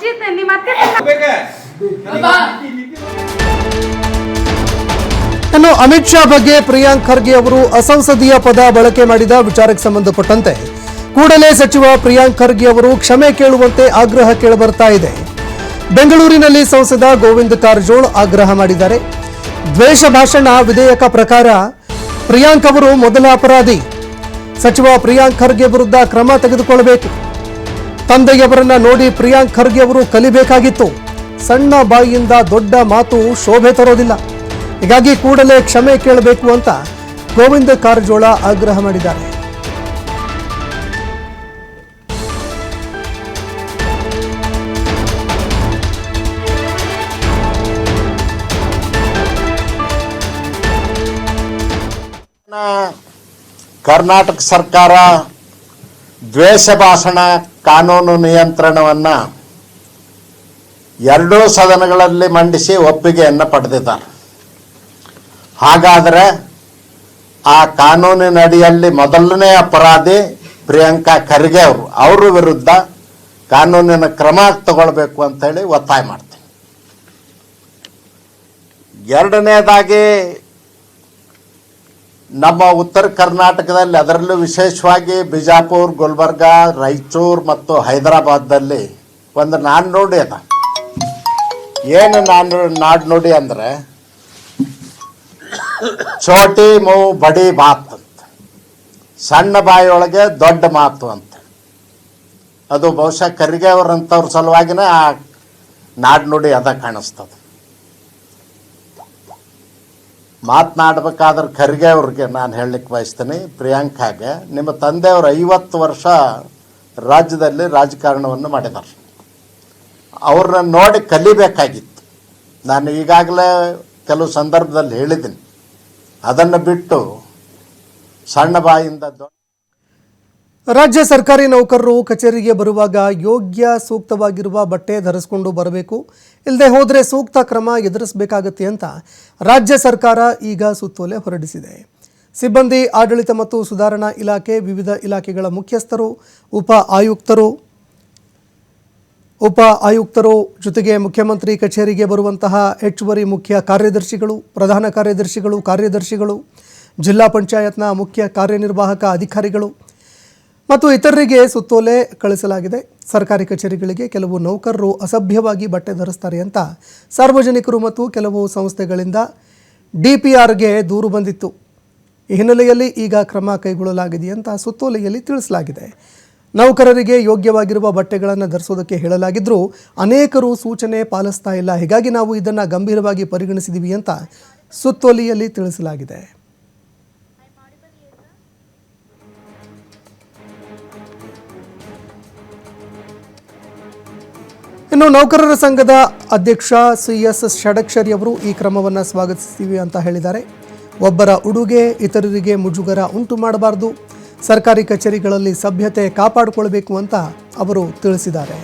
ಅಜ್ಜಿ ನಿಮ್ಮ ಅತ್ತೆ ಇನ್ನು ಅಮಿತ್ ಶಾ ಬಗ್ಗೆ ಪ್ರಿಯಾಂಕ್ ಖರ್ಗೆ ಅವರು ಅಸಂಸದೀಯ ಪದ ಬಳಕೆ ಮಾಡಿದ ವಿಚಾರಕ್ಕೆ ಸಂಬಂಧಪಟ್ಟಂತೆ ಕೂಡಲೇ ಸಚಿವ ಪ್ರಿಯಾಂಕ್ ಖರ್ಗೆ ಅವರು ಕ್ಷಮೆ ಕೇಳುವಂತೆ ಆಗ್ರಹ ಕೇಳಬರ್ತಾ ಇದೆ. ಬೆಂಗಳೂರಿನಲ್ಲಿ ಸಂಸದ ಗೋವಿಂದ ಕಾರಜೋಳ್ ಆಗ್ರಹ ಮಾಡಿದ್ದಾರೆ. ದ್ವೇಷ ಭಾಷಣ ವಿಧೇಯಕ ಪ್ರಕಾರ ಪ್ರಿಯಾಂಕ್ ಅವರು ಮೊದಲ ಅಪರಾಧಿ. ಸಚಿವ ಪ್ರಿಯಾಂಕ್ ಖರ್ಗೆ ವಿರುದ್ಧ ಕ್ರಮ ತೆಗೆದುಕೊಳ್ಳಬೇಕು. ತಂದೆಯವರನ್ನ ನೋಡಿ ಪ್ರಿಯಾಂಕ್ ಖರ್ಗೆ ಅವರು ಕಲಿಬೇಕಾಗಿತ್ತು. ಸಣ್ಣ ಬಾಯಿಯಿಂದ ದೊಡ್ಡ ಮಾತು ಶೋಭೆ ತರೋದಿಲ್ಲ. ಹೀಗಾಗಿ ಕೂಡಲೇ ಕ್ಷಮೆ ಕೇಳಬೇಕು ಅಂತ ಗೋವಿಂದ ಕಾರಜೋಳ ಆಗ್ರಹ ಮಾಡಿದ್ದಾರೆ. ಕರ್ನಾಟಕ ಸರ್ಕಾರ ದ್ವೇಷ ಭಾಷಣ ಕಾನೂನು ನಿಯಂತ್ರಣವನ್ನು ಎರಡೂ ಸದನಗಳಲ್ಲಿ ಮಂಡಿಸಿ ಒಪ್ಪಿಗೆಯನ್ನು ಪಡೆದಿದ್ದಾರೆ. ಹಾಗಾದರೆ ಆ ಕಾನೂನಿನಡಿಯಲ್ಲಿ ಮೊದಲನೇ ಅಪರಾಧಿ ಪ್ರಿಯಾಂಕಾ ಖರ್ಗೆ ಅವರು, ಅವ್ರ ವಿರುದ್ಧ ಕಾನೂನಿನ ಕ್ರಮ ತಗೊಳ್ಬೇಕು ಅಂತೇಳಿ ಒತ್ತಾಯ ಮಾಡ್ತೀನಿ. ಎರಡನೇದಾಗಿ ನಮ್ಮ ಉತ್ತರ ಕರ್ನಾಟಕದಲ್ಲಿ ಅದರಲ್ಲೂ ವಿಶೇಷವಾಗಿ ಬಿಜಾಪುರ, ಗುಲ್ಬರ್ಗ, ರಾಯಚೂರು ಮತ್ತು ಹೈದರಾಬಾದ್ದಲ್ಲಿ ಒಂದು ನಾಣ್ಣುಡಿ ಅದ. ಏನು ನಾನು ನೋಡಿ ಅಂದರೆ ಚೋಟಿ ಮೂ ಬಡಿ ಮಾತು ಅಂತ. ಸಣ್ಣ ಬಾಯಿಯೊಳಗೆ ದೊಡ್ಡ ಮಾತು ಅಂತ. ಅದು ಬಹುಶಃ ಕರಿಗೆ ಅವರಂಥವ್ರ ಸಲುವಾಗಿನೇ ಆ ನಾಡ್ನುಡಿ ಅದ ಕಾಣಿಸ್ತದೆ. ಮಾತನಾಡ್ಬೇಕಾದ್ರೆ ಖರ್ಗೆ ಅವ್ರಿಗೆ ನಾನು ಹೇಳಲಿಕ್ಕೆ ಬಯಸ್ತೀನಿ. ಪ್ರಿಯಾಂಕಾಗೆ. ನಿಮ್ಮ ತಂದೆಯವರು ಐವತ್ತು ವರ್ಷ ರಾಜ್ಯದಲ್ಲಿ ರಾಜಕಾರಣವನ್ನು ಮಾಡಿದ್ದಾರೆ ಅವ್ರನ್ನ ನೋಡಿ ಕಲಿಬೇಕಾಗಿತ್ತು. ನಾನು ಈಗಾಗಲೇ ಕೆಲವು ಸಂದರ್ಭದಲ್ಲಿ ಹೇಳಿದ್ದೀನಿ. ಅದನ್ನು ಬಿಟ್ಟು ಸಣ್ಣ ಬಾಯಿಂದ ದೊಡ್ಡ ರಾಜ್ಯ ಸರ್ಕಾರಿ ನೌಕರರು ಕಚೇರಿಗೆ ಬರುವಾಗ ಯೋಗ್ಯ ಸೂಕ್ತವಾಗಿರುವ ಬಟ್ಟೆ ಧರಿಸಿಕೊಂಡು ಬರಬೇಕು. ಇಲ್ಲದೆ ಹೋದರೆ ಸೂಕ್ತ ಕ್ರಮ ಎದುರಿಸಬೇಕಾಗತ್ತೆ ಅಂತ ರಾಜ್ಯ ಸರ್ಕಾರ ಈಗ ಸುತ್ತೋಲೆ ಹೊರಡಿಸಿದೆ. ಸಿಬ್ಬಂದಿ, ಆಡಳಿತ ಮತ್ತು ಸುಧಾರಣಾ ಇಲಾಖೆ, ವಿವಿಧ ಇಲಾಖೆಗಳ ಮುಖ್ಯಸ್ಥರು, ಉಪ ಆಯುಕ್ತರು ಉಪ ಆಯುಕ್ತರು ಜೊತೆಗೆ ಮುಖ್ಯಮಂತ್ರಿ ಕಚೇರಿಗೆ ಬರುವಂತಹ ಹೆಚ್ಚುವರಿ ಮುಖ್ಯ ಕಾರ್ಯದರ್ಶಿಗಳು, ಪ್ರಧಾನ ಕಾರ್ಯದರ್ಶಿಗಳು ಕಾರ್ಯದರ್ಶಿಗಳು, ಜಿಲ್ಲಾ ಪಂಚಾಯತ್ನ ಮುಖ್ಯ ಕಾರ್ಯನಿರ್ವಾಹಕ ಅಧಿಕಾರಿಗಳು ಮತ್ತು ಇತರರಿಗೆ ಸುತ್ತೋಲೆ ಕಳಿಸಲಾಗಿದೆ. ಸರ್ಕಾರಿ ಕಚೇರಿಗಳಿಗೆ ಕೆಲವು ನೌಕರರು ಅಸಭ್ಯವಾಗಿ ಬಟ್ಟೆ ಧರಿಸ್ತಾರೆ ಅಂತ ಸಾರ್ವಜನಿಕರು ಮತ್ತು ಕೆಲವು ಸಂಸ್ಥೆಗಳಿಂದ ಡಿ ಪಿ ಆರ್ಗೆ ದೂರು ಬಂದಿತ್ತು. ಈ ಹಿನ್ನೆಲೆಯಲ್ಲಿ ಈಗ ಕ್ರಮ ಕೈಗೊಳ್ಳಲಾಗಿದೆ ಅಂತ ಸುತ್ತೋಲೆಯಲ್ಲಿ ತಿಳಿಸಲಾಗಿದೆ. ನೌಕರರಿಗೆ ಯೋಗ್ಯವಾಗಿರುವ ಬಟ್ಟೆಗಳನ್ನು ಧರಿಸೋದಕ್ಕೆ ಹೇಳಲಾಗಿದ್ದರೂ ಅನೇಕರು ಸೂಚನೆ ಪಾಲಿಸ್ತಾ ಇಲ್ಲ. ಹೀಗಾಗಿ ನಾವು ಇದನ್ನು ಗಂಭೀರವಾಗಿ ಪರಿಗಣಿಸಿದ್ದೀವಿ ಅಂತ ಸುತ್ತೋಲೆಯಲ್ಲಿ ತಿಳಿಸಲಾಗಿದೆ. ಇನ್ನು ನೌಕರರ ಸಂಘದ ಅಧ್ಯಕ್ಷ ಸಿ ಎಸ್ ಷಡಕ್ಷರಿ ಅವರು ಈ ಕ್ರಮವನ್ನು ಸ್ವಾಗತಿಸ್ತೀವಿ ಅಂತ ಹೇಳಿದ್ದಾರೆ. ಒಬ್ಬರ ಉಡುಗೆ, ಇತರರಿಗೆ ಮುಜುಗರ ಉಂಟು ಮಾಡಬಾರದು. ಸರ್ಕಾರಿ ಕಚೇರಿಗಳಲ್ಲಿ ಸಭ್ಯತೆ ಕಾಪಾಡಿಕೊಳ್ಬೇಕು ಅಂತ ಅವರು ತಿಳಿಸಿದ್ದಾರೆ.